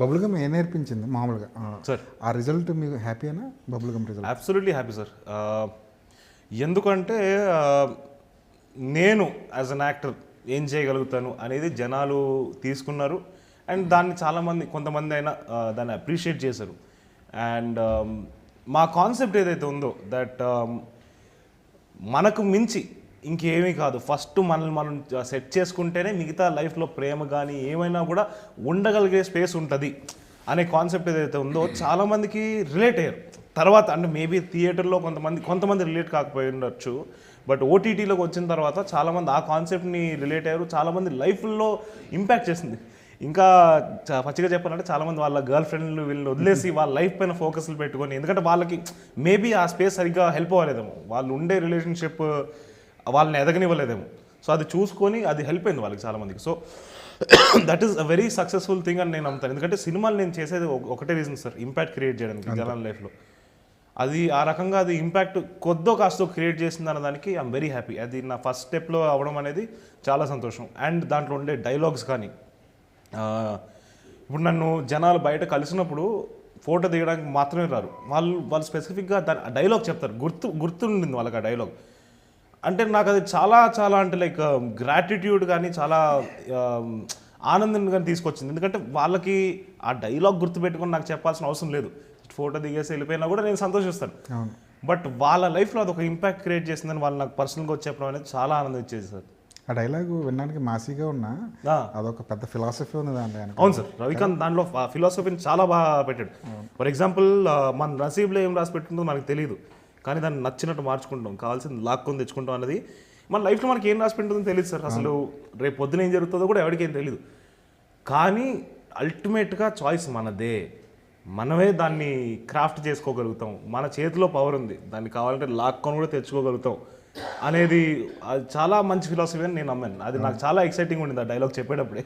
Bubble gum ఏ నేర్పించింది? మామూలుగా. Sir ఆ రిజల్ట్ మీకు హ్యాపీనా bubble gum result absolutely happy sir ఎందుకంటే నేను యాజ్ అన్ యాక్టర్ ఏం చేయగలుగుతాను అనేది జనాలు తీసుకున్నారు. అండ్ దాన్ని చాలామంది కొంతమంది అయినా దాన్ని అప్రిషియేట్ చేశారు. అండ్ మా కాన్సెప్ట్ ఏదైతే ఉందో దట్ మనకు మించి ఇంకేమీ కాదు. ఫస్ట్ మనల్ని మనం సెట్ చేసుకుంటేనే మిగతా లైఫ్లో ప్రేమ కానీ ఏమైనా కూడా ఉండగలిగే స్పేస్ ఉంటుంది అనే కాన్సెప్ట్ ఏదైతే ఉందో చాలామందికి రిలేట్ అయ్యారు. తర్వాత అంటే మేబీ థియేటర్లో కొంతమంది కొంతమంది రిలేట్ కాకపోయి ఉండొచ్చు. బట్ ఓటీటీలోకి వచ్చిన తర్వాత చాలామంది ఆ కాన్సెప్ట్ని రిలేట్ అయ్యారు. చాలామంది లైఫ్లో ఇంపాక్ట్ చేసింది. ఇంకా పచ్చిగా చెప్పాలంటే చాలామంది వాళ్ళ గర్ల్ ఫ్రెండ్లు వీళ్ళని వదిలేసి వాళ్ళ లైఫ్ పైన ఫోకస్లు పెట్టుకొని ఎందుకంటే వాళ్ళకి మేబీ ఆ స్పేస్ సరిగ్గా హెల్ప్ అవ్వలేదేమో. వాళ్ళు ఉండే రిలేషన్షిప్ వాళ్ళని ఎదగనివ్వలేదేమో. సో అది చూసుకొని అది హెల్ప్ అయింది వాళ్ళకి చాలామందికి. So that is a very successful thing అని నేను నమ్ముతాను. ఎందుకంటే సినిమాలు నేను చేసేది ఒక- ఒకటే రీజన్ సార్ ఇంపాక్ట్ క్రియేట్ చేయడానికి జనాల లైఫ్లో అది ఆ రకంగా అది ఇంపాక్ట్ కొద్దో కాస్తో క్రియేట్ చేసింది అన్న దానికి ఐఎమ్ వెరీ హ్యాపీ అది నా ఫస్ట్ స్టెప్లో అవ్వడం అనేది చాలా సంతోషం. అండ్ దాంట్లో ఉండే డైలాగ్స్ కానీ ఇప్పుడు నన్ను జనాలు బయట కలిసినప్పుడు ఫోటో దిగడానికి మాత్రమే రారు. వాళ్ళు వాళ్ళు స్పెసిఫిక్గా దాని డైలాగ్ చెప్తారు. గుర్తు గుర్తుండింది వాళ్ళకి ఆ డైలాగ్ అంటే నాకు అది చాలా చాలా అంటే లైక్ గ్రాటిట్యూడ్ కానీ చాలా ఆనందం కానీ తీసుకొచ్చింది. ఎందుకంటే వాళ్ళకి ఆ డైలాగ్ గుర్తుపెట్టుకొని నాకు చెప్పాల్సిన అవసరం లేదు. ఫోటో దిగేసి వెళ్ళిపోయినా కూడా నేను సంతోషిస్తాను. అవును. బట్ వాళ్ళ లైఫ్లో అది ఒక ఇంపాక్ట్ క్రియేట్ చేసిందని వాళ్ళు నాకు పర్సనల్గా వచ్చి చెప్పడం అనేది చాలా ఆనందం ఇచ్చేది సార్. ఆ డైలాగ్ వినడానికి మాసీగా ఉన్నా. అదొక పెద్ద ఫిలాసఫీ ఉంది దాంట్లో. అవును సార్. రవికాంత్ దాంట్లో ఫిలాసఫీని చాలా బాగా పెట్టాడు. ఫర్ ఎగ్జాంపుల్ మన నసీబ్లో ఏం రాసి పెట్టిందో మనకు తెలియదు కానీ దాన్ని నచ్చినట్టు మార్చుకుంటాం కావాల్సింది లాక్కొని తెచ్చుకుంటాం అనేది మన లైఫ్లో మనకి ఏం రాసి పెట్టిందో తెలియదు సార్. అసలు రేపు పొద్దున ఏం జరుగుతుందో కూడా ఎవరికి ఏం తెలియదు కానీ అల్టిమేట్గా చాయిస్ మనదే. మనమే దాన్ని క్రాఫ్ట్ చేసుకోగలుగుతాం. మన చేతిలో పవర్ ఉంది. దాన్ని కావాలంటే లాక్కొని కూడా తెచ్చుకోగలుగుతాం అనేది అది చాలా మంచి ఫిలాసఫీ అని నేను నమ్మాను. అది నాకు చాలా ఎక్సైటింగ్ ఉండింది ఆ డైలాగ్ చెప్పేటప్పుడే.